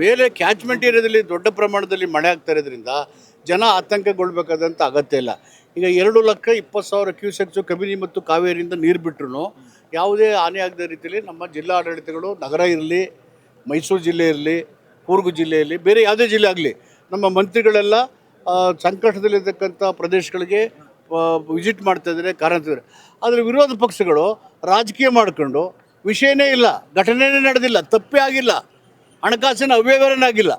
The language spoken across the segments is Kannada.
ಮೇಲೆ ಕ್ಯಾಚ್ಮೆಂಟ್ ಏರಿಯಾದಲ್ಲಿ ದೊಡ್ಡ ಪ್ರಮಾಣದಲ್ಲಿ ಮಳೆ ಆಗ್ತಾ ಇರೋದ್ರಿಂದ ಜನ ಆತಂಕಗೊಳ್ಬೇಕಾದಂಥ ಅಗತ್ಯ ಇಲ್ಲ. ಈಗ ಎರಡು ಲಕ್ಷ ಇಪ್ಪತ್ತು ಸಾವಿರ ಕ್ಯೂಸೆಕ್ಸು ಕಬಿನಿ ಮತ್ತು ಕಾವೇರಿಯಿಂದ ನೀರು ಬಿಟ್ಟರು ಯಾವುದೇ ಹಾನಿ ಆಗದ ರೀತಿಯಲ್ಲಿ ನಮ್ಮ ಜಿಲ್ಲಾ ಆಡಳಿತಗಳು ನಗರ ಇರಲಿ, ಮೈಸೂರು ಜಿಲ್ಲೆ ಇರಲಿ, ಕೂರ್ಗು ಜಿಲ್ಲೆಯಲ್ಲಿ ಬೇರೆ ಯಾವುದೇ ಜಿಲ್ಲೆ ಆಗಲಿ ನಮ್ಮ ಮಂತ್ರಿಗಳೆಲ್ಲ ಸಂಕಷ್ಟದಲ್ಲಿರ್ತಕ್ಕಂಥ ಪ್ರದೇಶಗಳಿಗೆ ವಿಸಿಟ್ ಮಾಡ್ತಾ ಇದ್ದಾರೆ, ಕಾರಣ ಆದರೆ ವಿರೋಧ ಪಕ್ಷಗಳು ರಾಜಕೀಯ ಮಾಡಿಕೊಂಡು ವಿಷಯನೇ ಇಲ್ಲ, ಘಟನೆನೇ ನಡೆದಿಲ್ಲ, ತಪ್ಪೇ ಆಗಿಲ್ಲ. ಹಣಕಾಸಿನ ಅವ್ಯವಹಾರನೇ ಆಗಿಲ್ಲ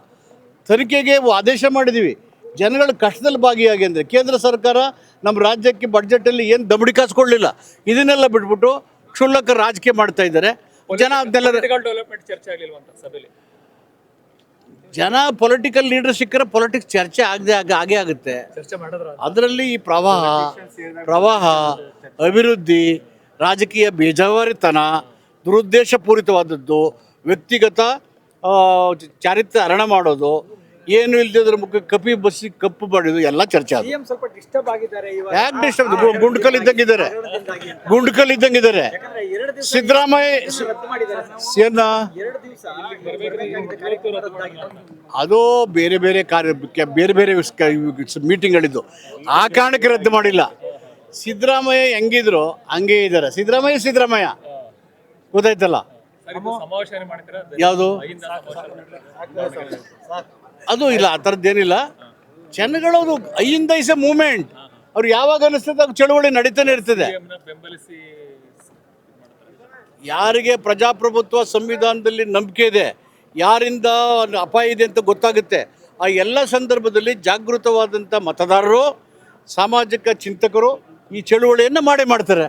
ತನಿಖೆಗೆ ಆದೇಶ ಮಾಡಿದ್ದೀವಿ ಜನಗಳು ಕಷ್ಟದಲ್ಲಿ ಭಾಗಿಯಾಗಿ ಅಂದರೆ ಕೇಂದ್ರ ಸರ್ಕಾರ ನಮ್ಮ ರಾಜ್ಯಕ್ಕೆ ಬಡ್ಜೆಟಲ್ಲಿ ಏನು ದಬಡಿ ಕಾಸ್ಕೊಳ್ಳಿಲ್ಲ ಇದನ್ನೆಲ್ಲ ಬಿಟ್ಬಿಟ್ಟು ಕ್ಷುಲ್ಲಕ ರಾಜಕೀಯ ಮಾಡ್ತಾ ಇದ್ದಾರೆ. ಜನ ಅದನ್ನೆಲ್ಲ ಡೆವಲಪ್ಮೆಂಟ್ ಚರ್ಚೆ ಆಗಲಿಲ್ಲ ಅಂತ ಸಭೆಯಲ್ಲಿ ಜನ ಪೊಲಿಟಿಕಲ್ ಲೀಡರ್ ಸಿಕ್ಕರೆ ಪೊಲಿಟಿಕ್ಸ್ ಚರ್ಚೆ ಆಗದೆ ಆಗ ಆಗುತ್ತೆ. ಅದರಲ್ಲಿ ಈ ಪ್ರವಾಹ ಪ್ರವಾಹ ಅಭಿವೃದ್ಧಿ ರಾಜಕೀಯ ಬೇಜವಾರಿತನ ದುರುದ್ದೇಶಪೂರಿತವಾದದ್ದು ವ್ಯಕ್ತಿಗತ ಚಾರಿತ್ರ್ಯ ಹರಣ ಮಾಡೋದು ಏನು ಇಲ್ದಿದ್ರ ಮುಖ ಕಪಿ ಬಸ್ಸಿ ಕಪ್ಪು ಮಾಡಿದ್ರು ಎಲ್ಲ ಚರ್ಚೆ ಸಿಎಂ ಸ್ವಲ್ಪ ಡಿಸ್ಟರ್ಬ್ ಆಗಿದ್ದಾರೆ ಇವಾಗ. ಯಾಕೆ ಡಿಸ್ಟರ್ಬ್ ಗುಂಡ್ಕಲ್ ಇದ್ದಂಗಿದ್ದಾರೆ ಗುಂಡ್ಕಲ್ ಇದ್ದಂಗಿದ್ದಾರೆ ಸಿದ್ದರಾಮಯ್ಯ. ಅದು ಬೇರೆ ಬೇರೆ ಕಾರ್ಯ ಬೇರೆ ಬೇರೆ ಬೇರೆ ಮೀಟಿಂಗ್ಗಳಿದ್ದು ಆ ಕಾರಣಕ್ಕೆ ರದ್ದು ಮಾಡಿಲ್ಲ. ಸಿದ್ದರಾಮಯ್ಯ ಹೆಂಗಿದ್ರು ಹಂಗೇ ಇದ್ದಾರೆ. ಸಿದ್ದರಾಮಯ್ಯ ಸಿದ್ದರಾಮಯ್ಯ. ಗೊತ್ತಾಯ್ತಲ್ಲ? ಯಾವುದು? ಅದು ಇಲ್ಲ ಆ ಥರದ್ದೇನಿಲ್ಲ ಜನಗಳದು ಐಯಿಂದ ಇಸ್ ಎ ಮೂಮೆಂಟ್ ಅವ್ರು ಯಾವಾಗ ಅನಿಸ್ತದೆ ಅದು ಚಳುವಳಿ ನಡೀತಾನೆ ಇರ್ತದೆ. ಯಾರಿಗೆ ಪ್ರಜಾಪ್ರಭುತ್ವ ಸಂವಿಧಾನದಲ್ಲಿ ನಂಬಿಕೆ ಇದೆ ಯಾರಿಂದ ಅಪಾಯ ಇದೆ ಅಂತ ಗೊತ್ತಾಗುತ್ತೆ ಆ ಎಲ್ಲ ಸಂದರ್ಭದಲ್ಲಿ ಜಾಗೃತವಾದಂಥ ಮತದಾರರು ಸಾಮಾಜಿಕ ಚಿಂತಕರು ಈ ಚಳುವಳಿಯನ್ನು ಮಾಡೇ ಮಾಡ್ತಾರೆ.